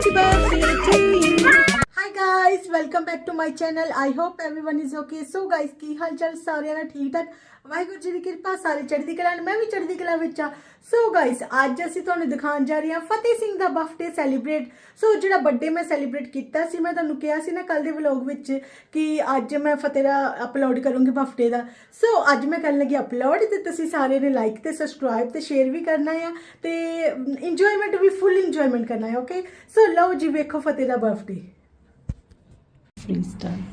Happy birthday guys, welcome back to my channel. I hope everyone is okay. So guys, ਕੀ ਹਾਲ ਚਾਲ? ਸਾਰਿਆਂ ਦਾ ਠੀਕ ਠਾਕ? ਵਾਹਿਗੁਰੂ ਜੀ ਦੀ ਕਿਰਪਾ ਸਾਰੇ ਚੜ੍ਹਦੀ ਕਲਾ ਨਾਲ ਮੈਂ ਵੀ ਚੜ੍ਹਦੀ ਕਲਾ ਵਿੱਚ ਆ ਸੋ ਗਾਇਸ ਅੱਜ ਅਸੀਂ ਤੁਹਾਨੂੰ ਦਿਖਾਉਣ ਜਾ ਰਹੇ ਹਾਂ ਫਤਿਹ ਸਿੰਘ ਦਾ ਬਰਥਡੇ ਸੈਲੀਬ੍ਰੇਟ ਸੋ ਜਿਹੜਾ ਬਰਥਡੇ ਮੈਂ ਸੈਲੀਬ੍ਰੇਟ ਕੀਤਾ ਸੀ ਮੈਂ ਤੁਹਾਨੂੰ ਕਿਹਾ ਸੀ ਨਾ ਕੱਲ ਦੇ ਵਲੌਗ ਵਿੱਚ ਕਿ ਅੱਜ ਮੈਂ ਫਤਿਹ ਦਾ ਅਪਲੋਡ ਕਰੂੰਗੀ ਬਰਥਡੇ ਦਾ। ਸੋ ਅੱਜ ਮੈਂ ਕਰਨ ਲੱਗੀ ਅਪਲੋਡ ਤੇ ਤੁਸੀਂ ਸਾਰਿਆਂ ਨੇ ਲਾਈਕ ਤੇ ਸਬਸਕ੍ਰਾਈਬ ਤੇ ਸ਼ੇਅਰ ਵੀ ਕਰਨਾ ਆ ਤੇ ਇੰਜੋਇਮੈਂਟ ਵੀ ਫੁੱਲ ਇੰਜੋਇਮੈਂਟ ਕਰਨਾ ਹੈ ਓਕੇ ਸੋ ਲਓ ਜੀ ਵੇਖੋ ਫਤਿਹ ਦਾ birthday freestyle.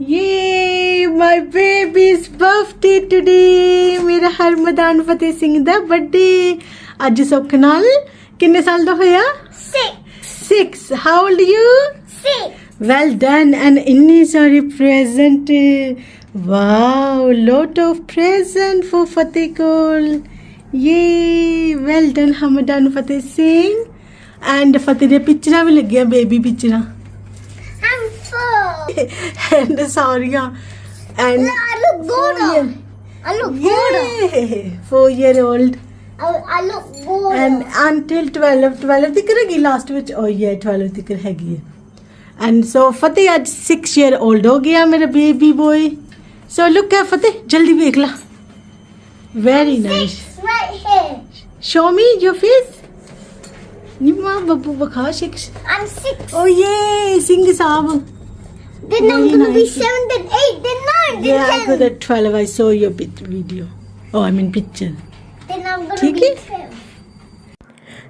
Yay! My baby's birthday today! ਮੇਰਾ ਹਰਮਦਾਨ ਫਤਿਹ ਸਿੰਘ ਦਾ ਬਰਥਡੇ ਅੱਜ ਸੁੱਖ ਨਾਲ ਕਿੰਨੇ ਸਾਲ ਦਾ ਹੋਇਆ Six. 6 How old you? Six. Well done and ਇੰਨੀ ਸਾਰੀ present wow lot of present for ਫਤਿਹ ਕੋਲ ਯੇ well done ਹਮਦਾਨ Fateh Singh and ਫਤਿਹ ਦੇ ਪਿਕਚਰਾਂ ਵੀ ਲੱਗੀਆਂ ਬੇਬੀ ਪਿਕਚਰਾਂ I'm full. and ਸਾਰੀਆਂ and I look golden. I look. Yay! Four year old I, look golden. and until 12 12 ਤੱਕ ਹੈਗੀ last ਵਿੱਚ oh yeah 12 ਤੱਕ ਹੈਗੀ ਹੈ and so ਫਤਿਹ ਅੱਜ 6 year old ਹੋ ਗਿਆ ਮੇਰਾ baby boy so look at ਫਤਿਹ ਜਲਦੀ ਵੇਖ ਲਾ very nice Six right here. show me your face ਨਿਮਾ Babbu ਬਖਾ 6 I'm six. oh yeah Singh Sahib Then I'm Very gonna be nice. seven, then eight, then nine, then yeah I ten. got at 12 I saw your bit video oh I mean picture Then I'm gonna ठीक be है? ten.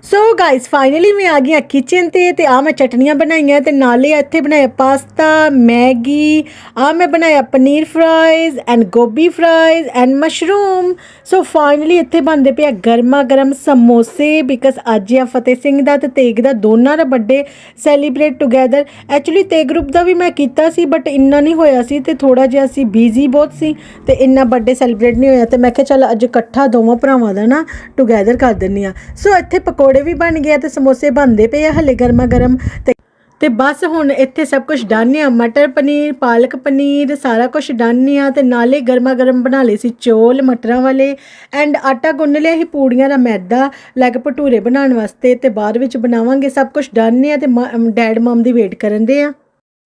So guys finally ਮੈਂ ਆ ਗਈ ਆ kitchen ਤੇ ਤੇ ਆ ਮੈਂ ਚਟਨੀਆਂ ਬਣਾਈਆਂ ਤੇ ਨਾਲੇ ਇੱਥੇ ਬਣਾਇਆ ਪਾਸਤਾ, ਮੈਗੀ ਆ ਮੈਂ ਬਣਾਇਆ paneer fries and gobhi fries and mushroom so finally ਇੱਥੇ ਬਣਦੇ ਪਿਆ ਗਰਮਾ ਗਰਮ ਸਮੋਸੇ ਬਿਕਾਜ਼ ਅੱਜ ਆ ਫਤਿਹ ਸਿੰਘ ਦਾ ਤੇ ਤੇਗ ਦਾ ਦੋਨਾਂ ਦਾ birthday celebrate together actually Teg group ਦਾ ਵੀ ਮੈਂ ਕੀਤਾ ਸੀ ਬਟ ਇੰਨਾ ਨਹੀਂ ਹੋਇਆ ਸੀ ਤੇ ਥੋੜਾ ਜਿਹਾ ਅਸੀਂ ਬੀਜ਼ੀ ਬਹੁਤ ਸੀ ਤੇ ਇੰਨਾ ਬਰਥਡੇ ਸੈਲੀਬ੍ਰੇਟ ਨਹੀਂ ਹੋਇਆ ਤੇ ਮੈਂ ਕਿਹਾ ਚੱਲ ਅੱਜ ਇਕੱਠਾ ਦੋਵਾਂ ਭਰਾਵਾਂ ਦਾ ਨਾ ਟੁਗੇਦਰ ਕਰ ਦਿੰਨੀ ਆ ਸੋ ਇੱਥੇ ਪਕੌੜੇ ਵੀ ਬਣ ਗਏ ਆ ਤੇ ਸਮੋਸੇ ਬਣਦੇ ਪਏ ਆ ਹਲੇ ਗਰਮਾ ਗਰਮ ਤੇ ਤੇ ਬਸ ਹੁਣ ਇੱਥੇ ਸਭ ਕੁਝ ਡਨ ਆ ਮਟਰ ਪਨੀਰ ਪਾਲਕ ਪਨੀਰ ਸਾਰਾ ਕੁਝ ਡਨ ਆ ਤੇ ਨਾਲੇ ਗਰਮਾ ਗਰਮ ਬਣਾ ਲਏ ਸੀ ਚੋਲ ਮਟਰਾਂ ਵਾਲੇ ਐਂਡ ਆਟਾ ਗੁੰਨ ਲਿਆ ਸੀ ਪੂੜੀਆਂ ਦਾ ਮੈਦਾ ਲੱਗ ਭਟੂਰੇ ਬਣਾਉਣ ਵਾਸਤੇ ਤੇ ਬਾਅਦ ਵਿੱਚ ਬਣਾਵਾਂਗੇ ਸਭ ਕੁਝ ਡਨ ਆ ਤੇ ਡੈਡ ਮਮ ਦੀ ਵੇਟ ਕਰਨ ਦੇ ਆ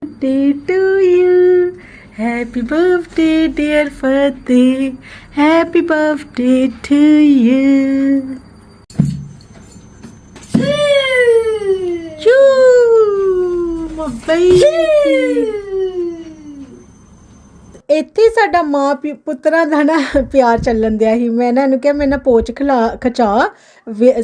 birthday to you. Happy birthday, dear Fateh. Happy birthday to you. My baby. ਇੱਥੇ ਸਾਡਾ ਮਾਂ ਪੁੱਤਰਾਂ ਦਾ ਨਾ ਪਿਆਰ ਚੱਲਣ ਦਿਆ ਸੀ। ਮੈਂ ਨਾ ਇਹਨੂੰ ਕਿਹਾ ਮੈਂ ਨਾ ਪੋਚ ਖਲਾ ਖਚਾ।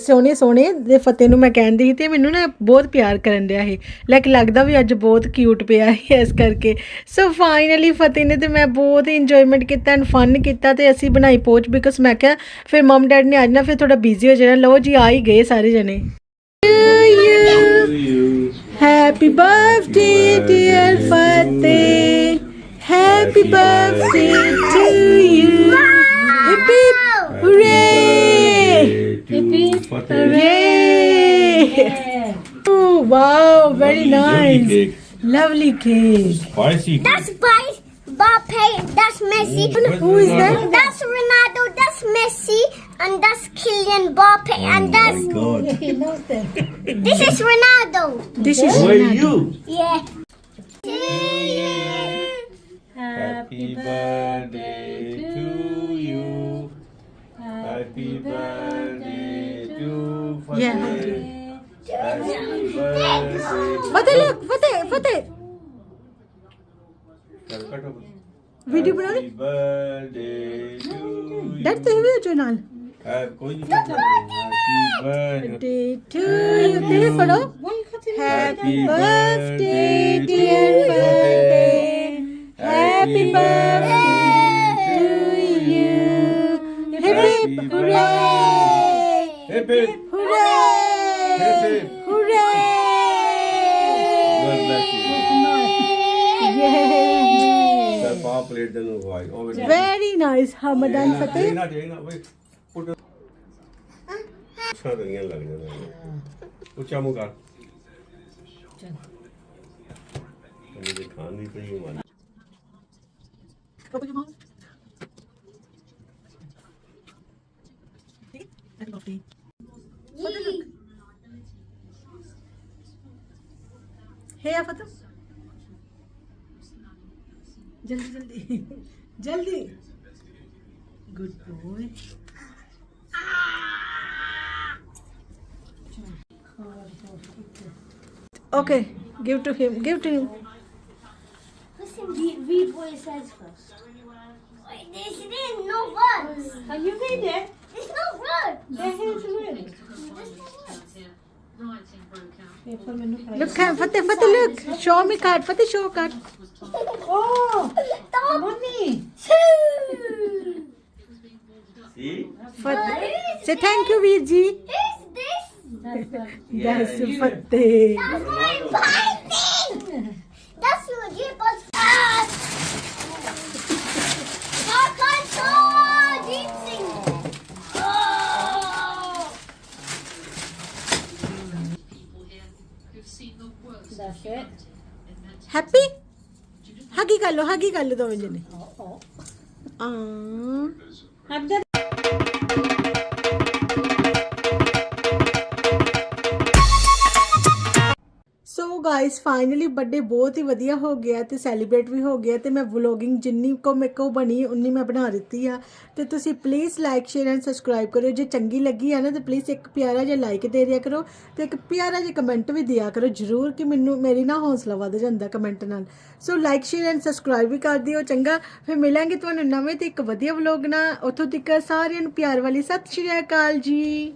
ਸੋਹਣੇ ਸੋਹਣੇ ਦੇ ਫਤਿਹ ਨੂੰ ਮੈਂ ਕਹਿੰਦੀ ਸੀ ਤੇ ਮੈਨੂੰ ਨਾ ਬਹੁਤ ਪਿਆਰ ਕਰਨ ਦਿਆ ਸੀ। ਲੇਕਿਨ ਲੱਗਦਾ ਵੀ ਅੱਜ ਬਹੁਤ ਕਿਊਟ ਪਿਆ ਸੀ ਇਸ ਕਰਕੇ। ਸੋ ਫਾਈਨਲੀ ਫਤਿਹ ਨੇ ਤੇ ਮੈਂ ਬਹੁਤ ਇੰਜੋਇਮੈਂਟ ਕੀਤਾ ਐਂਡ ਫਨ ਕੀਤਾ ਤੇ ਅਸੀਂ ਬਣਾਈ ਪੋਚ ਬਿਕਾਜ਼ ਮੈਂ ਕਿਹਾ ਫਿਰ ਮਮ ਡੈਡ ਨੇ ਅੱਜ ਨਾ ਫਿਰ ਥੋੜਾ ਬਿਜ਼ੀ ਹੋ ਜਾਣਾ। ਲਓ ਜੀ ਆ ਹੀ ਗਏ ਸਾਰੇ ਜਣੇ। Happy birthday, dear Fateh. Happy birthday to you. Hip hip hooray! Hooray! Oh wow, very nice. cake. Lovely cake. Spicy. That's Bryce, Mbappe, that's Messi. Who is that? That's Ronaldo, that's Messi, and that's Kylian Mbappe, oh and that's. My God. he knows them. This is Ronaldo. This is Were you? Yeah. To you. Happy birthday to you. Happy birthday to Fateh. Yeah. Happy birthday. Fateh, look, Fateh, Fateh. Video बना ले. That's the video channel. Happy birthday to you. Happy birthday, happy birthday Happy birthday happy birthday Happy birthday, hip birthday. you. Yay! Sir, palm plate doesn't. Very nice, Hamadan Fateh. ਨਾ ਦੇ ਨਾ ਓਏ ਪੁੱਟ ਸਾਰੀਆਂ ਲੱਗ ਜਾਂਦਾ ਉੱਚਾ ਮੂੰਹ ਕਰ ਚੱਲ ਇਹ ਖਾਣ ਦੀ ਪਈ ਮਨ Open your mouth. Happy birthday. ਹੈ ਆ Okay, give to him. Give to him. Listen, read, read what it says first. Wait, this is no words. Can you read it? It's no words. There is read. There's no words. Look, Fateh, Fateh, look. Show me card. Fateh, show card. Oh, Stop. money. See? Fateh. Say thank you, Virji. Who's this? That's you- Fateh. Happy? Huggy gallo, huggy gallo, the villain. Oh, oh. Um. Have guys finally birthday ਬਹੁਤ ਹੀ ਵਧੀਆ ਹੋ ਗਿਆ ਤੇ celebrate ਵੀ ਹੋ ਗਿਆ ਤੇ ਮੈਂ ਵਲੋਗਿੰਗ ਜਿੰਨੀ ਕੋ ਮੇਰੇ ਕੋ ਬਣੀ, ਉਨੀ ਮੈਂ ਬਣਾ ਦਿੱਤੀ ਆ। ਤੇ ਤੁਸੀਂ please like share and subscribe ਕਰਿਓ। ਜੇ ਚੰਗੀ ਲੱਗੀ ਆ ਨਾ, ਤੇ ਪਲੀਜ਼ ਇੱਕ ਪਿਆਰਾ ਜਿਹਾ ਲਾਈਕ ਦੇ ਦਿਆ ਕਰੋ ਤੇ ਇੱਕ ਪਿਆਰਾ ਜਿਹਾ ਕਮੈਂਟ ਵੀ ਦਿਆ ਕਰੋ ਜਰੂਰ ਕਿ ਮੈਨੂੰ, ਮੇਰੀ ਨਾ ਹੌਸਲਾ ਵਧ ਜਾਂਦਾ ਕਮੈਂਟ ਨਾਲ। So like share and subscribe ਵੀ ਕਰ ਦਿਓ, ਚੰਗਾ। ਫਿਰ ਮਿਲਾਂਗੇ ਤੁਹਾਨੂੰ ਨਵੇਂ ਤੇ ਇੱਕ ਵਧੀਆ ਵਲੋਗ ਨਾਲ। ਉੱਥੋਂ ਤੱਕ ਸਾਰਿਆਂ ਨੂੰ ਪਿਆਰ ਵਾਲੀ ਸਤਿ ਸ਼੍ਰੀ ਅਕਾਲ ਜੀ।